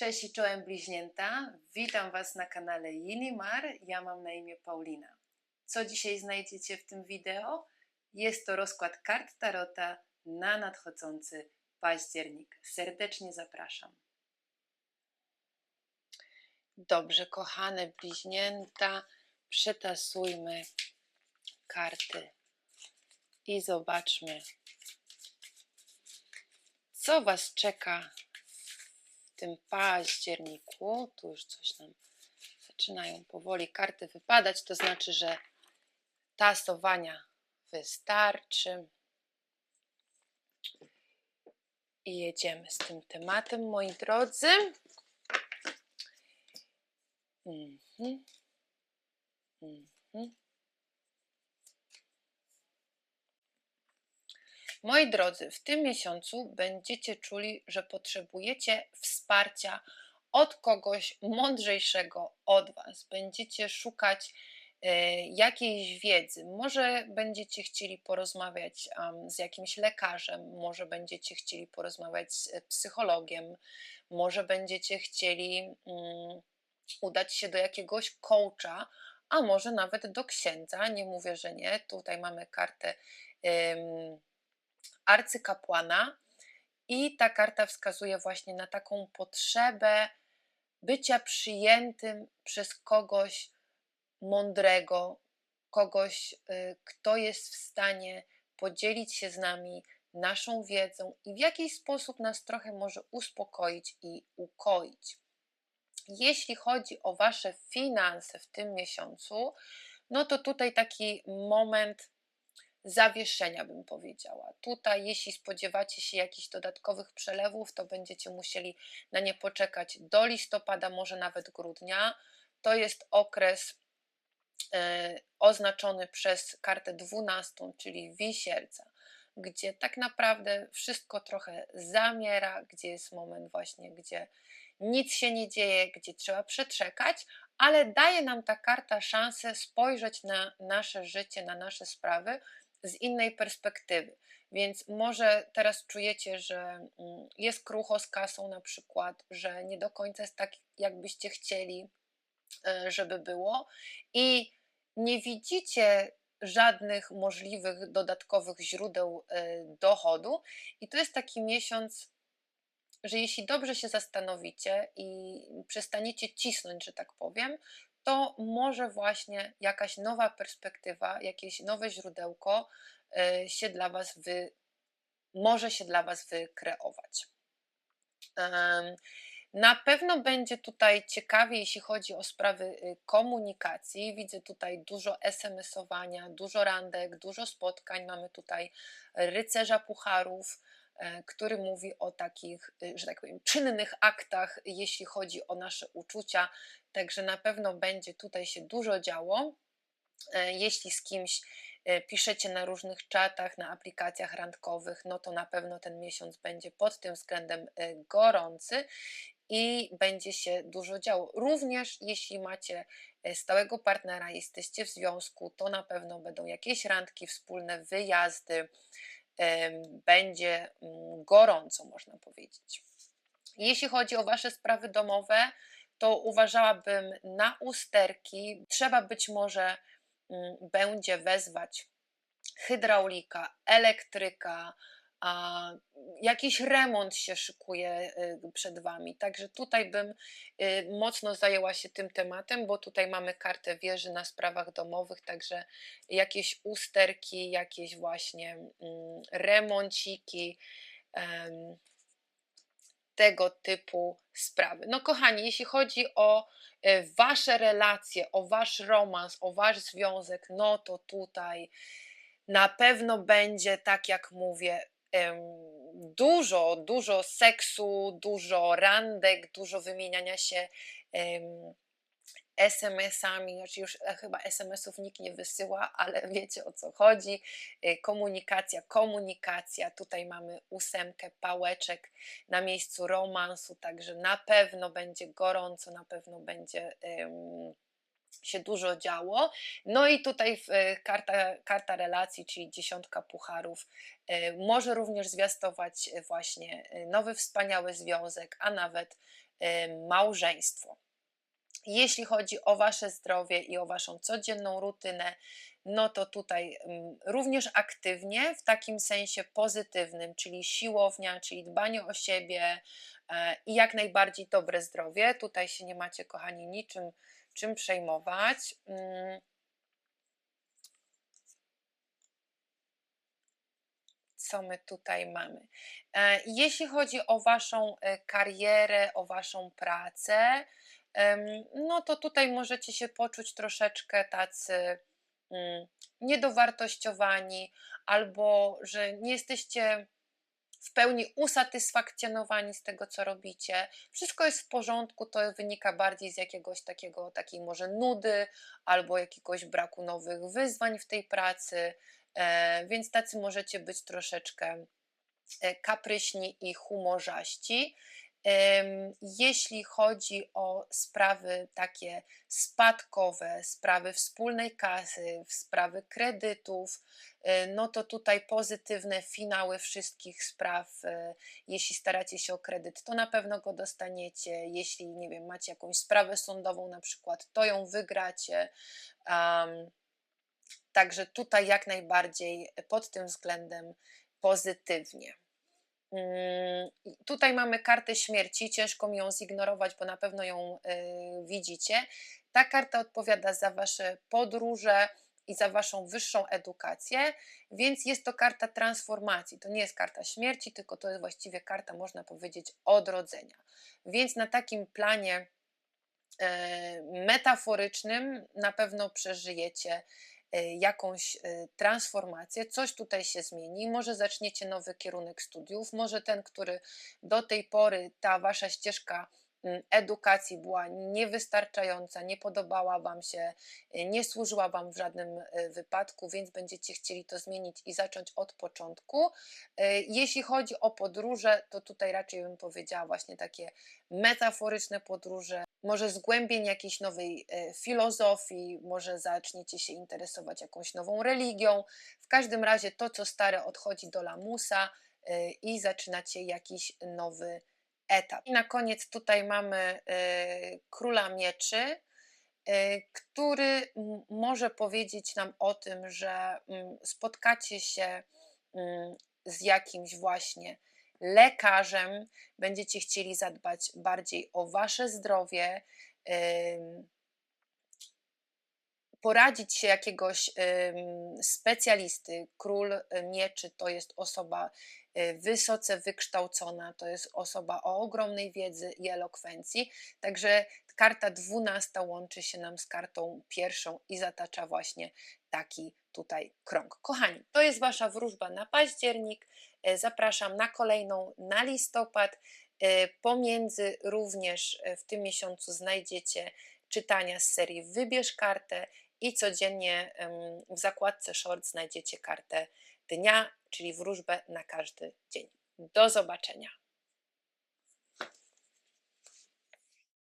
Cześć i czołem bliźnięta. Witam Was na kanale Jinimar. Ja mam na imię Paulina. Co dzisiaj znajdziecie w tym wideo? Jest to rozkład kart Tarota na nadchodzący październik. Serdecznie zapraszam. Dobrze, kochane bliźnięta, przetasujmy karty i zobaczmy, co Was czeka tym październiku. Tu już coś nam zaczynają powoli karty wypadać, to znaczy, że tasowania wystarczy. I jedziemy z tym tematem, moi drodzy. Mhm. Mhm. Moi drodzy, w tym miesiącu będziecie czuli, że potrzebujecie wsparcia od kogoś mądrzejszego od Was. Będziecie szukać e, jakiejś wiedzy. Może będziecie chcieli porozmawiać z jakimś lekarzem, może będziecie chcieli porozmawiać z psychologiem, może będziecie chcieli um, udać się do jakiegoś coacha, a może nawet do księdza. Nie mówię, że nie. Tutaj mamy kartę. Arcykapłana i ta karta wskazuje właśnie na taką potrzebę bycia przyjętym przez kogoś mądrego, kogoś, y, kto jest w stanie podzielić się z nami naszą wiedzą i w jakiś sposób nas trochę może uspokoić i ukoić. Jeśli chodzi o Wasze finanse w tym miesiącu, no to tutaj taki moment zawieszenia, bym powiedziała. Tutaj, jeśli spodziewacie się jakichś dodatkowych przelewów, to będziecie musieli na nie poczekać do listopada, może nawet grudnia. To jest okres e, oznaczony przez kartę 12, czyli wisielca, gdzie tak naprawdę wszystko trochę zamiera, gdzie jest moment właśnie, gdzie nic się nie dzieje, gdzie trzeba przeczekać, ale daje nam ta karta szansę spojrzeć na nasze życie, na nasze sprawy z innej perspektywy. Więc może teraz czujecie, że mm, jest krucho z kasą na przykład, że nie do końca jest tak, jakbyście chcieli, e, żeby było i nie widzicie żadnych możliwych dodatkowych źródeł e, dochodu. I to jest taki miesiąc, że jeśli dobrze się zastanowicie i przestaniecie cisnąć, że tak powiem, to może właśnie jakaś nowa perspektywa, jakieś nowe źródełko e, się dla Was wy, może się dla Was wykreować. Na pewno będzie tutaj ciekawie, jeśli chodzi o sprawy y, komunikacji. Widzę tutaj dużo SMS-owania, dużo randek, dużo spotkań. Mamy tutaj rycerza pucharów, który mówi o takich, y, że tak powiem, czynnych aktach, jeśli chodzi o nasze uczucia. Także na pewno będzie tutaj się dużo działo. E, jeśli z kimś e, piszecie na różnych czatach, na aplikacjach randkowych, no to na pewno ten miesiąc będzie pod tym względem gorący i będzie się dużo działo. Również jeśli macie stałego partnera, jesteście w związku, to na pewno będą jakieś randki, wspólne wyjazdy, będzie mm, gorąco, można powiedzieć. Jeśli chodzi o Wasze sprawy domowe, to uważałabym na usterki. Trzeba być może mm, będzie wezwać hydraulika, elektryka, a jakiś remont się szykuje y, przed Wami. Także tutaj bym y, mocno zajęła się tym tematem, bo tutaj mamy kartę wieży na sprawach domowych, także jakieś usterki, jakieś właśnie mm, remonciki, tego typu sprawy. No kochani, jeśli chodzi o y, Wasze relacje, o Wasz romans, o Wasz związek, no to tutaj na pewno będzie, tak jak mówię, dużo, dużo seksu, dużo randek, dużo wymieniania się SMS-ami, znaczy już e, chyba SMS-ów nikt nie wysyła, ale wiecie o co chodzi. E, komunikacja, komunikacja. Tutaj mamy ósemkę pałeczek na miejscu romansu, także na pewno będzie gorąco, na pewno będzie um, się dużo działo. No i tutaj e, karta, karta relacji, czyli dziesiątka pucharów, e, może również zwiastować e, właśnie nowy wspaniały związek, a nawet małżeństwo. Jeśli chodzi o Wasze zdrowie i o Waszą codzienną rutynę, no to tutaj również aktywnie, w takim sensie pozytywnym, czyli siłownia, czyli dbanie o siebie i jak najbardziej dobre zdrowie. Tutaj się nie macie, kochani, niczym czym przejmować. Mm. Co my tutaj mamy? E, Jeśli chodzi o Waszą e, karierę, o Waszą pracę, no to tutaj możecie się poczuć troszeczkę tacy mm, niedowartościowani, albo że nie jesteście w pełni usatysfakcjonowani z tego, co robicie. Wszystko jest w porządku, to wynika bardziej z jakiegoś takiego, takiej może nudy albo jakiegoś braku nowych wyzwań w tej pracy, e, więc tacy możecie być troszeczkę e, kapryśni i humorzaści. Jeśli chodzi o sprawy takie spadkowe, sprawy wspólnej kasy, sprawy kredytów, e, no to tutaj pozytywne finały wszystkich spraw. e, Jeśli staracie się o kredyt, to na pewno go dostaniecie. Jeśli, nie wiem, macie jakąś sprawę sądową na przykład, to ją wygracie. Am, Także tutaj jak najbardziej pod tym względem pozytywnie. Mm, Tutaj mamy kartę śmierci, ciężko mi ją zignorować, bo na pewno ją y, widzicie. Ta karta odpowiada za Wasze podróże i za Waszą wyższą edukację, więc jest to karta transformacji. To nie jest karta śmierci, tylko to jest właściwie karta, można powiedzieć, odrodzenia. Więc na takim planie e, metaforycznym na pewno przeżyjecie jakąś e, transformację, coś tutaj się zmieni, może zaczniecie nowy kierunek studiów, może ten, który do tej pory ta wasza ścieżka mm, edukacji była niewystarczająca, nie podobała Wam się, e, nie służyła Wam w żadnym wypadku, więc będziecie chcieli to zmienić i zacząć od początku. Jeśli chodzi o podróże, to tutaj raczej bym powiedziała właśnie takie metaforyczne podróże, może zgłębień jakiejś nowej e, filozofii, może zaczniecie się interesować jakąś nową religią. W każdym razie to, co stare, odchodzi do lamusa e, i zaczynacie jakiś nowy etap. I na koniec tutaj mamy e, króla mieczy, który może powiedzieć nam o tym, że mm, spotkacie się mm, z jakimś właśnie lekarzem, będziecie chcieli zadbać bardziej o wasze zdrowie, poradzić się jakiegoś specjalisty. Król y, mieczy to jest osoba wysoce wykształcona, to jest osoba o ogromnej wiedzy i elokwencji. Także karta dwunasta łączy się nam z kartą pierwszą i zatacza właśnie taki tutaj krąg. Kochani, to jest Wasza wróżba na październik. E, Zapraszam na kolejną na listopad. E, Pomiędzy również w tym miesiącu znajdziecie czytania z serii Wybierz kartę i codziennie w zakładce short znajdziecie kartę dnia, czyli wróżbę na każdy dzień. Do zobaczenia.